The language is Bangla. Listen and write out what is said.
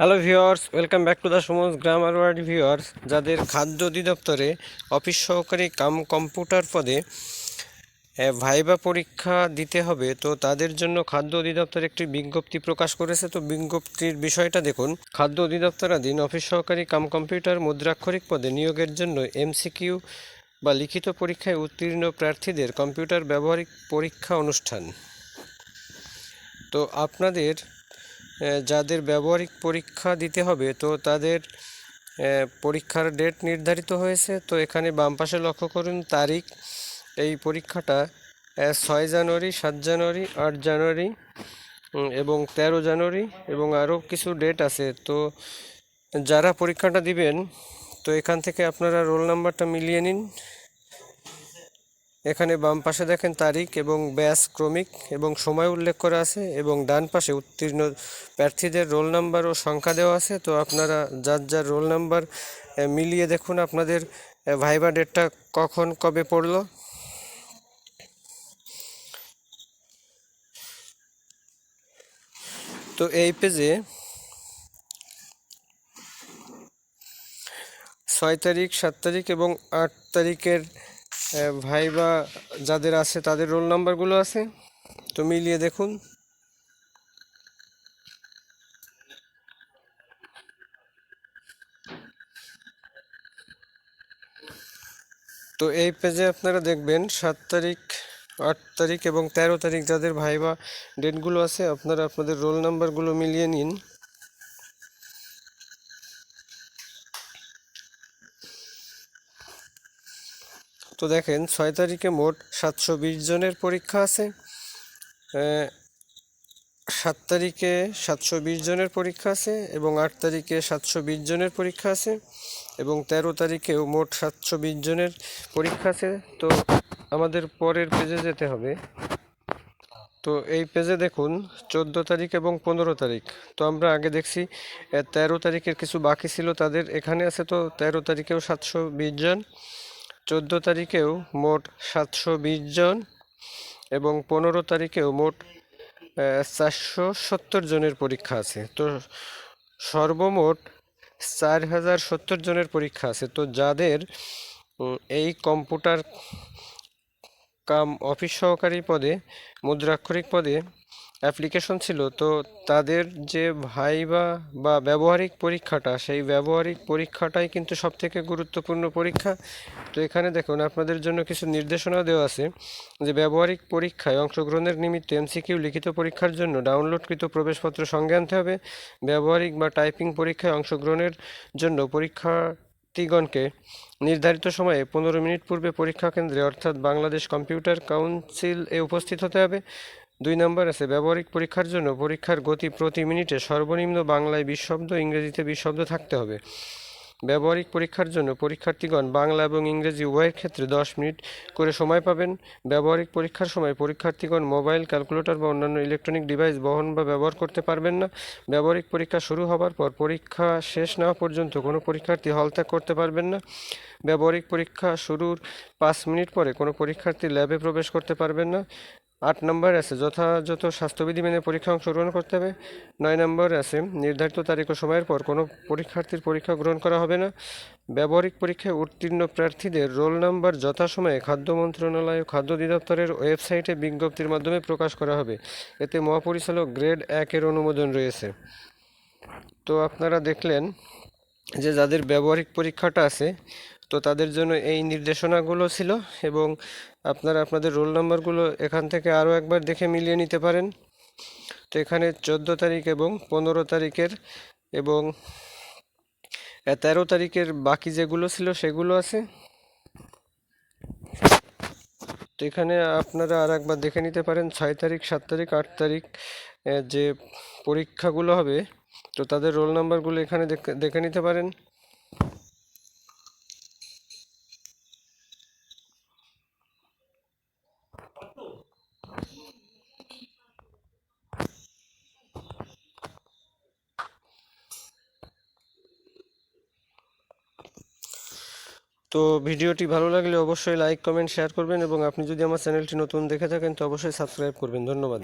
Hello viewers welcome back to the Suman grammar word viewers যাদের খাদ্য অধিদপ্তরে অফিস সহকারী কাম কম্পিউটার পদে ভাইবা পরীক্ষা দিতে হবে, তো তাদের জন্য খাদ্য অধিদপ্তর একটি বিজ্ঞপ্তি প্রকাশ করেছে। তো বিজ্ঞপ্তির বিষয়টা দেখুন। খাদ্য অধিদপ্তরাধীন অফিস সহকারী কাম কম্পিউটার মুদ্রাক্ষরিক পদে নিয়োগের জন্য এমসিকিউ বা লিখিত পরীক্ষায় উত্তীর্ণ প্রার্থীদের কম্পিউটার ব্যবহারিক পরীক্ষা অনুষ্ঠান। তো আপনাদের যাদের ব্যবহারিক পরীক্ষা দিতে হবে, তো তাদের পরীক্ষার ডেট নির্ধারিত হয়েছে। তো এখানে বাম পাশে লক্ষ্য করুন, তারিখ, এই পরীক্ষাটা ছয় জানুয়ারি, সাত জানুয়ারি, আট জানুয়ারি এবং তেরো জানুয়ারি, এবং আরও কিছু ডেট আছে। তো যারা পরীক্ষাটা দিবেন, তো এখান থেকে আপনারা রোল নাম্বারটা মিলিয়ে নিন। এখানে বাম পাশে দেখেন তারিখ এবং ব্যাস ক্রমিক এবং সময় উল্লেখ করা আছে এবং ডান পাশে উত্তীর্ণ প্রার্থীদের রোল নাম্বার ও সংখ্যা দেওয়া আছে। তো আপনারা যার যার রোল নাম্বার মিলিয়ে দেখুন আপনাদের ভাইবা ডেটটা কখন, কবে পড়ল। তো এই পেজে ছয় তারিখ, সাত তারিখ এবং আট তারিখের ভাইবা যাদের আছে, তাদের রোল নাম্বারগুলো আছে, তো মিলিয়ে দেখুন। তো এই পেজে আপনারা দেখবেন, সাত তারিখ, আট তারিখ এবং তেরো তারিখ যাদের ভাইবা ডেটগুলো আছে, আপনারা আপনাদের রোল নাম্বারগুলো মিলিয়ে নিন। তো দেখেন ছয় তারিখে মোট সাতশো বিশ জনের পরীক্ষা আছে। সাত তারিখে সাতশো বিশ জনের পরীক্ষা আছে এবং আট তারিখে সাতশো বিশ জনের পরীক্ষা আছে এবং তেরো তারিখেও মোট সাতশো বিশ জনের পরীক্ষা আছে। তো আমাদের পরের পেজে যেতে হবে। তো এই পেজে দেখুন চোদ্দ তারিখ এবং পনেরো তারিখ। তো আমরা আগে দেখছি আহ, তেরো তারিখের কিছু বাকি ছিল তাদের এখানে আছে তো তেরো তারিখেও সাতশো বিশ জন। চোদ্দ তারিখেও মোট সাতশো বিশ জন এবং পনেরো তারিখেও মোট চারশো সত্তর জনের পরীক্ষা আছে। তো সর্বমোট চার হাজার সত্তর জনের পরীক্ষা আছে। তো যাদের এই কম্পিউটার কাম অফিস সহকারী পদে, মুদ্রাক্ষরিক পদে অ্যাপ্লিকেশন ছিল, তো তাদের যে ভাইবা বা ব্যবহারিক পরীক্ষাটা, সেই ব্যবহারিক পরীক্ষাটাই কিন্তু সবথেকে গুরুত্বপূর্ণ পরীক্ষা। তো এখানে দেখুন, আপনাদের জন্য কিছু নির্দেশনা দেওয়া আছে যে ব্যবহারিক পরীক্ষায় অংশগ্রহণের নিমিত্তে এমসিকিউ লিখিত পরীক্ষার জন্য ডাউনলোডকৃত প্রবেশপত্র সঙ্গে আনতে হবে। ব্যবহারিক বা টাইপিং পরীক্ষায় অংশগ্রহণের জন্য পরীক্ষার্থীগণকে নির্ধারিত সময়ে পনেরো মিনিট পূর্বে পরীক্ষা কেন্দ্রে, অর্থাৎ বাংলাদেশ কম্পিউটার কাউন্সিল এ উপস্থিত হতে হবে। দুই নম্বর আছে, ব্যবহারিক পরীক্ষার জন্য পরীক্ষার গতি প্রতি মিনিটে সর্বনিম্ন বাংলায় বিশ শব্দ ইংরেজিতে বিশ শব্দ থাকতে হবে। ব্যবহারিক পরীক্ষার জন্য পরীক্ষার্থীগণ বাংলা এবং ইংরেজি উভয়ের ক্ষেত্রে দশ মিনিট করে সময় পাবেন। ব্যবহারিক পরীক্ষার সময় পরীক্ষার্থীগণ মোবাইল, ক্যালকুলেটর বা অন্যান্য ইলেকট্রনিক ডিভাইস বহন বা ব্যবহার করতে পারবেন না। ব্যবহারিক পরীক্ষা শুরু হবার পর পরীক্ষা শেষ না পর্যন্ত কোনো পরীক্ষার্থী হল ত্যাগ করতে পারবেন না। ব্যবহারিক পরীক্ষা শুরুর পাঁচ মিনিট পরে কোনো পরীক্ষার্থী ল্যাবে প্রবেশ করতে পারবেন না। আট নম্বর আছে যথাযথ স্বাস্থ্যবিধি মেনে পরীক্ষা অংশগ্রহণ করতে হবে। নয় নম্বর আছে, নির্ধারিত তারিখ ও সময়ের পর কোনো পরীক্ষার্থীর পরীক্ষা গ্রহণ করা হবে না। ব্যবহারিক পরীক্ষায় উত্তীর্ণ প্রার্থীদের রোল নাম্বার যথাসময়ে খাদ্য মন্ত্রণালয় ও খাদ্য অধিদপ্তরের ওয়েবসাইটে বিজ্ঞপ্তির মাধ্যমে প্রকাশ করা হবে। এতে মহাপরিচালক গ্রেড একের অনুমোদন রয়েছে। তো আপনারা দেখলেন যে যাদের ব্যবহারিক পরীক্ষাটা আছে তো তাদের জন্য এই নির্দেশনাগুলো ছিল এবং আপনারা আপনাদের রোল নাম্বারগুলো এখান থেকে আরও একবার দেখে মিলিয়ে নিতে পারেন। তো এখানে চোদ্দ তারিখ এবং পনেরো তারিখের এবং তেরো তারিখের বাকি যেগুলো ছিল সেগুলো আছে। তো এখানে আপনারা আর একবার দেখে নিতে পারেন ছয় তারিখ, সাত তারিখ, আট তারিখ যে পরীক্ষাগুলো হবে, তো তাদের রোল নাম্বারগুলো এখানে দেখে নিতে পারেন। তো ভিডিওটি ভালো লাগলে অবশ্যই লাইক কমেন্ট শেয়ার করবেন এবং আপনি যদি আমার চ্যানেলটি নতুন দেখে থাকেন তো অবশ্যই সাবস্ক্রাইব করবেন। ধন্যবাদ।